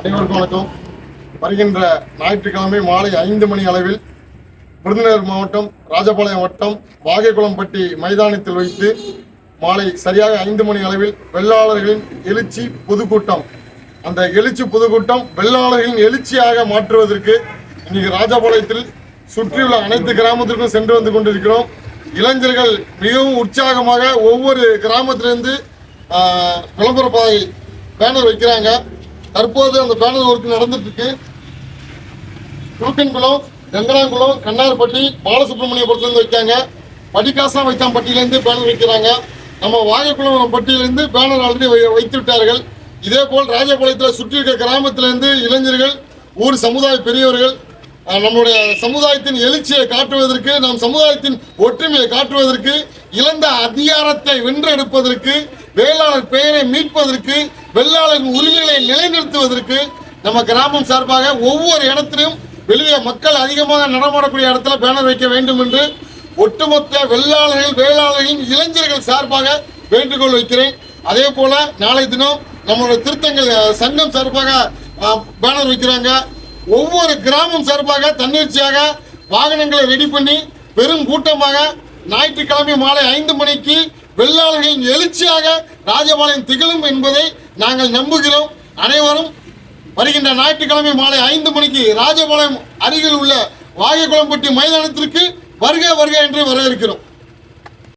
அனைவருக்கும் வணக்கம் வருகின்ற ஞாயிற்றுக்கிழமை மாலை ஐந்து மணி அளவில் விருதுநகர் மாவட்டம் ராஜபாளையம் வட்டம் வாகைக்குளம்பட்டி மைதானத்தில் வைத்து மாலை சரியாக ஐந்து மணி அளவில் வெள்ளாளர்களின் எழுச்சி பொதுக்கூட்டம். அந்த எழுச்சி பொதுக்கூட்டம் வெள்ளாளர்களின் எழுச்சியாக மாற்றுவதற்கு இன்னைக்கு ராஜபாளையத்தில் சுற்றியுள்ள அனைத்து கிராமத்திற்கும் சென்று வந்து கொண்டிருக்கிறோம். இளைஞர்கள் மிகவும் உற்சாகமாக ஒவ்வொரு கிராமத்திலிருந்து விளம்பர பாதை பேனர் வைக்கிறாங்க. தற்போது அந்த பேனல் ஒர்க் நடந்துட்டு இருக்கு குழுக்கன்குளம் கங்கனாங்குளம் கண்ணார்பட்டி பாலசுப்ரமணியபுரத்துலேருந்து வைக்காங்க படிக்காசா வைத்தாம்பட்டியிலேருந்து பேனர் வைக்கிறாங்க. நம்ம வாகைக்குளம் பட்டியிலேருந்து பேனர் ஆல்ரெடி வை- வைத்து விட்டார்கள். இதே போல் ராஜபாளையத்தில் சுற்றி இருக்க கிராமத்திலேருந்து இளைஞர்கள் ஊர் சமுதாய பெரியவர்கள் நம்முடைய சமுதாயத்தின் எழுச்சியை காட்டுவதற்கு நம் சமுதாயத்தின் ஒற்றுமையை காட்டுவதற்கு இழந்த அதிகாரத்தை வென்றெடுப்பதற்கு வேளாளர் பெயரை மீட்பதற்கு வெள்ளாளரின் உரிமைகளை நிலைநிறுத்துவதற்கு நம்ம கிராமம் சார்பாக ஒவ்வொரு இடத்திலும் வெளியே மக்கள் அதிகமாக நடமாடக்கூடிய இடத்துல பேனர் வைக்க வேண்டும் என்று ஒட்டுமொத்த வெள்ளாளர்கள் வேளாளர்களின் இளைஞர்கள் சார்பாக வேண்டுகோள் வைக்கிறேன். அதே போல நாளை தினம் நம்மளுடைய திருத்தங்கள் சங்கம் சார்பாக பேனர் வைக்கிறாங்க. ஒவ்வொரு கிராமம் சார்பாக தன்னிச்சையாக வாகனங்களை ரெடி பண்ணி பெரும் கூட்டமாக ஞாயிற்றுக்கிழமை மாலை ஐந்து மணிக்கு வெள்ளாளர்களின் எழுச்சியாக ராஜபாளையம் திகழும் என்பதை நாங்கள் நம்புகிறோம். அனைவரும் வருகின்ற ஞாயிற்றுக்கிழமை மாலை ஐந்து மணிக்கு ராஜபாளையம் அருகில் உள்ள வாகைக்குளம்பட்டி மைதானத்திற்கு வருக வருக என்று வரவேற்கிறோம்.